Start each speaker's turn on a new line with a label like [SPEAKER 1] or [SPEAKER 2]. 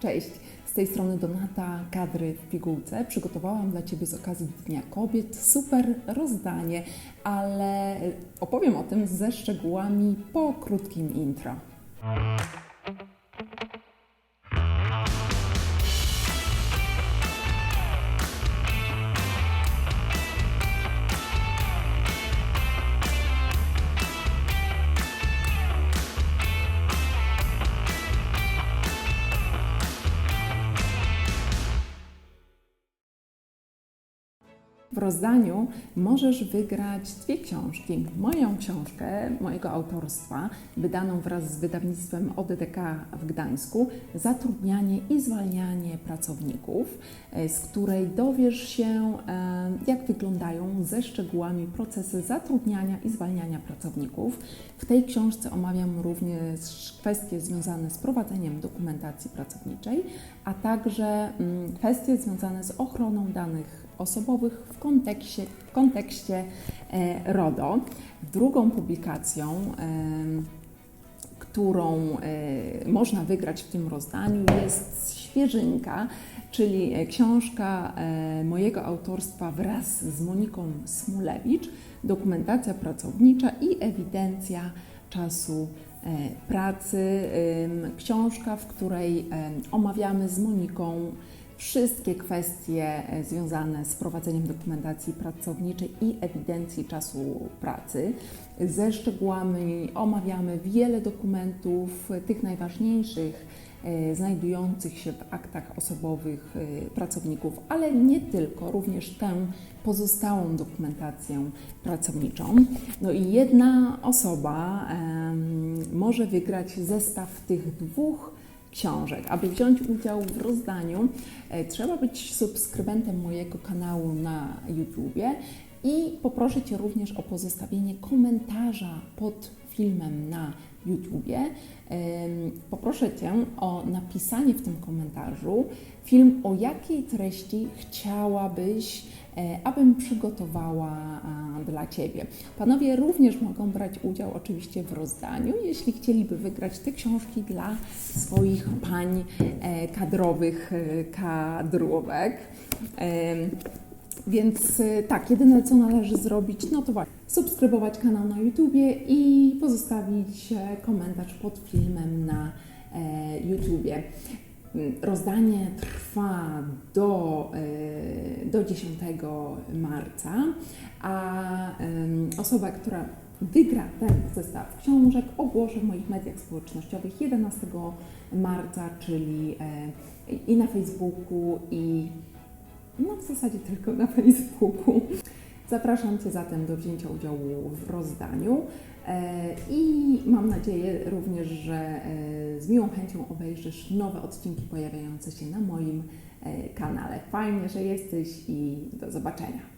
[SPEAKER 1] Cześć, z tej strony Donata, kadry w pigułce. Przygotowałam dla Ciebie z okazji Dnia Kobiet super rozdanie, ale opowiem o tym ze szczegółami po krótkim intro. W rozdaniu możesz wygrać dwie książki. Moją książkę, mojego autorstwa, wydaną wraz z wydawnictwem ODDK w Gdańsku, Zatrudnianie i zwalnianie pracowników, e, z której dowiesz się, e, jak wyglądają ze szczegółami procesy zatrudniania i zwalniania pracowników. W tej książce omawiam również kwestie związane z prowadzeniem dokumentacji pracowniczej, a także mm, kwestie związane z ochroną danych osobowych w kontekście, w kontekście e, RODO. Drugą publikacją, którą e, można wygrać w tym rozdaniu, jest Świeżynka, czyli e, książka mojego autorstwa wraz z Moniką Smulewicz, dokumentacja pracownicza i ewidencja czasu pracy. Książka, w której omawiamy z Moniką wszystkie kwestie e, związane z prowadzeniem dokumentacji pracowniczej i ewidencji czasu pracy. Ze szczegółami omawiamy wiele dokumentów, e, tych najważniejszych, e, znajdujących się w aktach osobowych pracowników, ale nie tylko, również tę pozostałą dokumentację pracowniczą. No i jedna osoba może wygrać zestaw tych dwóch książek. Aby wziąć udział w rozdaniu, e, trzeba być subskrybentem mojego kanału na YouTubie i poproszę Cię również o pozostawienie komentarza pod filmem na YouTubie. Poproszę Cię o napisanie w tym komentarzu film, o jakiej treści chciałabyś, e, abym przygotowała dla Ciebie. Panowie również mogą brać udział oczywiście w rozdaniu, jeśli chcieliby wygrać te książki dla swoich pań e, kadrowych e, kadrówek. Więc e, tak, jedyne co należy zrobić, no to właśnie subskrybować kanał na YouTubie i pozostawić e, komentarz pod filmem na e, YouTubie. Mm, Rozdanie trwa do, e, do 10 marca, a osoba, która wygra ten zestaw książek, ogłoszę w moich mediach społecznościowych 11 marca, czyli i na Facebooku, i no w zasadzie tylko na Facebooku. Zapraszam Cię zatem do wzięcia udziału w rozdaniu e, i mam nadzieję również, że e, z miłą chęcią obejrzysz nowe odcinki pojawiające się na moim e, kanale. Fajnie, że jesteś i do zobaczenia.